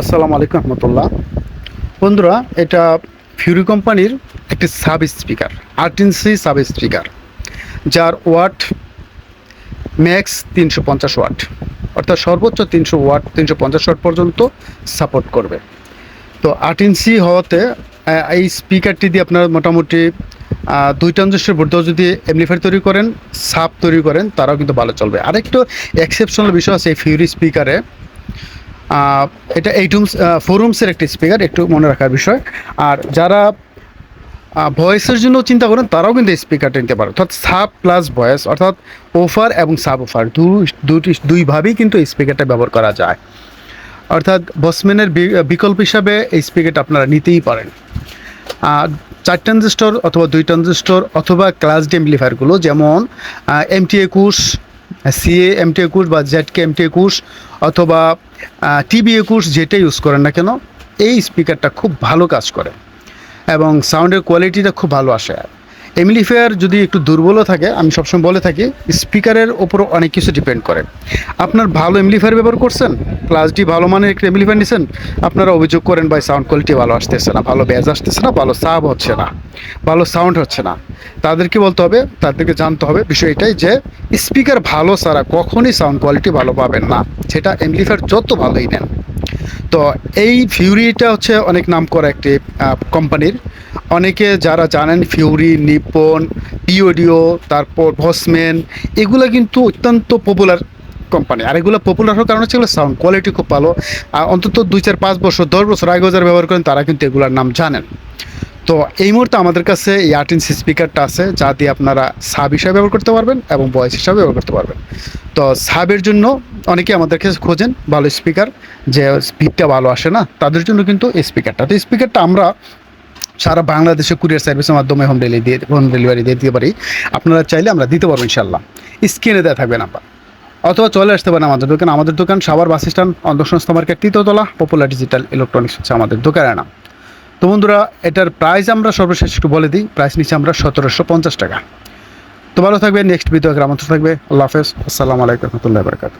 আসসালামু আলাইকুম রহমতুল্লাহ। বন্ধুরা, এটা ফিউরি কোম্পানির একটি সাব স্পিকার আর্টিনসি সাব স্পিকার যার ওয়াট ম্যাক্স তিনশো পঞ্চাশ ওয়াট, অর্থাৎ সর্বোচ্চ তিনশো ওয়াট, তিনশো পঞ্চাশ ওয়াট পর্যন্ত সাপোর্ট করবে। তো ইঞ্চি হওয়াতে এই স্পিকারটি দিয়ে আপনারা মোটামুটি দুই ট্রানজিস্টার ভোল্টেজ যদি এমনিফায়ার তৈরি করেন সাপ তৈরি করেন, তারাও কিন্তু ভালো চলবে। আরেকটু এক্সেপশনাল বিষয় আছে এই ফিউরি স্পিকারে। এটা এইট রুমস ফোর রুমসের একটি স্পিকার একটু মনে রাখার বিষয়। আর যারা ভয়েসের জন্য চিন্তা করেন, তারাও কিন্তু স্পিকারটা নিতে পারে। অর্থাৎ সাব প্লাস ভয়েস অর্থাৎ ওফার এবং সাব ওফার দুটি দুইভাবেই কিন্তু এই স্পিকারটা ব্যবহার করা যায়। অর্থাৎ বসম্যানের বিকল্প হিসাবে এই স্পিকারটা আপনারা নিতেই পারেন। চার ট্রানজিস্টর অথবা দুই ট্রানজিস্টর অথবা ক্লাস ডি এমপ্লিফায়ারগুলো যেমন এমটি একুশ সিএ এমটি একুশ বা জেডকে এমটি একুশ অথবা টিভি একুশ যেটা ইউজ করেন না কেন, এই স্পিকারটা খুব ভালো কাজ করে এবং সাউন্ডের কোয়ালিটিটা খুব ভালো আসে। এমলিফেয়ার যদি একটু দুর্বলও থাকে, আমি সবসময় বলে থাকি স্পিকারের ওপর অনেক কিছু ডিপেন্ড করে। আপনার ভালো এমলিফায়ার ব্যবহার করছেন? ক্লাস ডি ভালো মানের একটু একটা এমলিফায়ার নিছেন? আপনারা অভিযোগ করেন, ভাই সাউন্ড কোয়ালিটি ভালো আসতেছে না, ভালো ব্যাজ আসতেছে না, ভালো সাব হচ্ছে না, ভালো সাউন্ড হচ্ছে না। তাদেরকে বলতে হবে, তাদেরকে জানতে হবে বিষয় এটাই যে স্পিকার ভালো ছাড়া কখনই সাউন্ড কোয়ালিটি ভালো পাবেন না। সেটা এমলিফায়ার যত ভালোই নেন। তো এই ফিউরিটা হচ্ছে অনেক নাম করা একটি কোম্পানির অনেকে যারা জানেন ফিউরি নিপন পিওডিও তারপর ভসমেন এগুলো কিন্তু অত্যন্ত পপুলার কোম্পানি আর এগুলো পপুলার হওয়ার কারণ হচ্ছে এগুলো সাউন্ড কোয়ালিটি খুব ভালো। আর অন্তত দুই চার পাঁচ বছর, দশ বছর আগে যারা ব্যবহার করেন তারা কিন্তু এগুলোর নাম জানেন। তো এই মুহূর্তে আমাদের কাছে এই আট স্পিকারটা আছে, যা দিয়ে আপনারা সাব হিসাবে ব্যবহার করতে পারবেন এবং ভয়েস হিসাবে ব্যবহার করতে পারবেন। তো সাবের জন্য অনেকে আমাদের কাছে খোঁজেন ভালো স্পিকার যে স্পিডটা ভালো আসে না, তাদের জন্য কিন্তু এই স্পিকারটা তো স্পিকারটা আমরা সারা বাংলাদেশে কুরিয়ার সার্ভিসের মাধ্যমে হোম ডেলিভারি দিয়ে হোম ডেলিভারি দিয়ে দিতে পারি। আপনারা চাইলে আমরা দিতে পারব ইনশাল্লাহ স্ক্রিনে দেওয়া থাকবে নাম্বার। অথবা চলে আসতে পারেন আমাদের দোকান। আমাদের দোকান সাবার বাস স্ট্যান্ড অন্ধসংস্থা মার্কেট তৃতীয়তলা পপুলার ডিজিটাল ইলেকট্রনিক্স হচ্ছে আমাদের দোকানের নাম। তো বন্ধুরা, এটার প্রাইস আমরা সর্বশেষ একটু বলে দিই। প্রাইস নিচে আমরা সতেরোশো পঞ্চাশ টাকা। তো ভালো থাকবে নেক্সট ভিডিও গ্রামাঞ্চল থাকবে। আল্লাহ হাফেজ। আসসালামু আলাইকুম রহমতুল্লাহ বারকাত